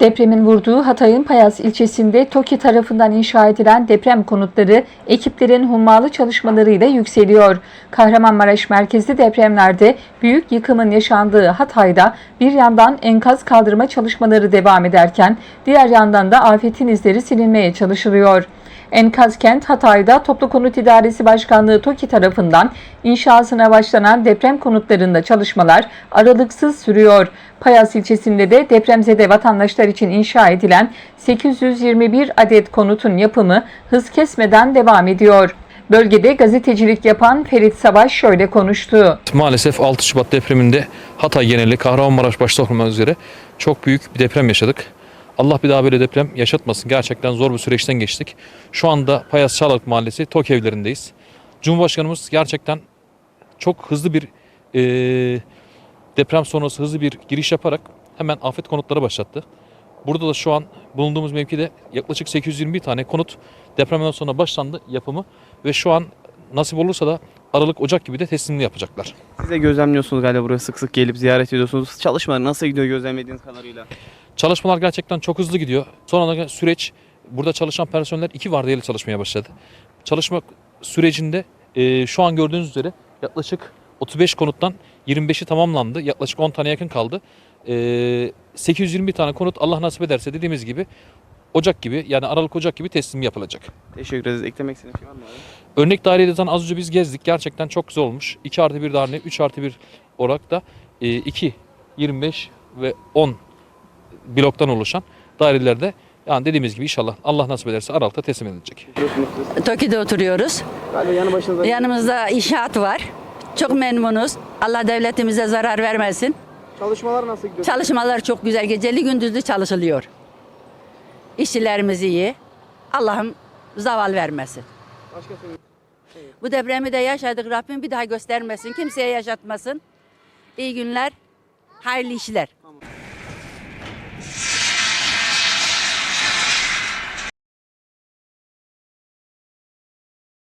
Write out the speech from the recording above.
Depremin vurduğu Hatay'ın Payas ilçesinde TOKİ tarafından inşa edilen deprem konutları ekiplerin hummalı çalışmalarıyla yükseliyor. Kahramanmaraş merkezli depremlerde büyük yıkımın yaşandığı Hatay'da bir yandan enkaz kaldırma çalışmaları devam ederken diğer yandan da afetin izleri silinmeye çalışılıyor. Enkaz Kent Hatay'da Toplu Konut İdaresi Başkanlığı TOKİ tarafından inşasına başlanan deprem konutlarında çalışmalar aralıksız sürüyor. Payas ilçesinde de depremzede vatandaşlar için inşa edilen 821 adet konutun yapımı hız kesmeden devam ediyor. Bölgede gazetecilik yapan Ferit Savaş şöyle konuştu. Maalesef 6 Şubat depreminde Hatay geneli Kahramanmaraş başta olmak üzere çok büyük bir deprem yaşadık. Allah bir daha böyle deprem yaşatmasın. Gerçekten zor bir süreçten geçtik. Şu anda Payas Çağlalık Mahallesi TOK evlerindeyiz. Cumhurbaşkanımız gerçekten çok hızlı bir eee, deprem sonrası hızlı bir giriş yaparak hemen afet konutları başlattı. Burada da şu an bulunduğumuz mevkide yaklaşık 821 tane konut depremden sonra başlandı yapımı ve şu an nasip olursa da Aralık Ocak gibi de teslimini yapacaklar. Siz de gözlemliyorsunuz galiba buraya sık sık gelip ziyaret ediyorsunuz. Çalışmalar nasıl gidiyor gözlemlediğiniz kadarıyla? Çalışmalar gerçekten çok hızlı gidiyor. Sonra süreç burada çalışan personeller iki vardiyalı çalışmaya başladı. Çalışma sürecinde e, şu an gördüğünüz üzere yaklaşık 35 konuttan 25'i tamamlandı. Yaklaşık 10 tane yakın kaldı. E, 820 tane konut Allah nasip ederse dediğimiz gibi Ocak gibi yani Aralık Ocak gibi teslim yapılacak. Teşekkür ederiz. Eklemek istediğiniz şey var mı abi? Örnek daireyi zaten az önce biz gezdik. Gerçekten çok güzel olmuş. 2 artı 1 daire, 3 artı 1 olarak da e, 2, 25 ve 10 bloktan oluşan dairelerde yani dediğimiz gibi inşallah Allah nasip ederse Aralık'ta teslim edilecek. Toki'de oturuyoruz. Galiba yanı başınızda. Yanımızda inşaat var. Çok memnunuz. Allah devletimize zarar vermesin. Çalışmalar nasıl gidiyor? Çalışmalar çok güzel. Geceli gündüzlü çalışılıyor. İşçilerimiz iyi. Allah'ım zaval vermesin. Başka Bu depremi de yaşadık. Rabbim bir daha göstermesin. Kimseye yaşatmasın. İyi günler. Hayırlı işler.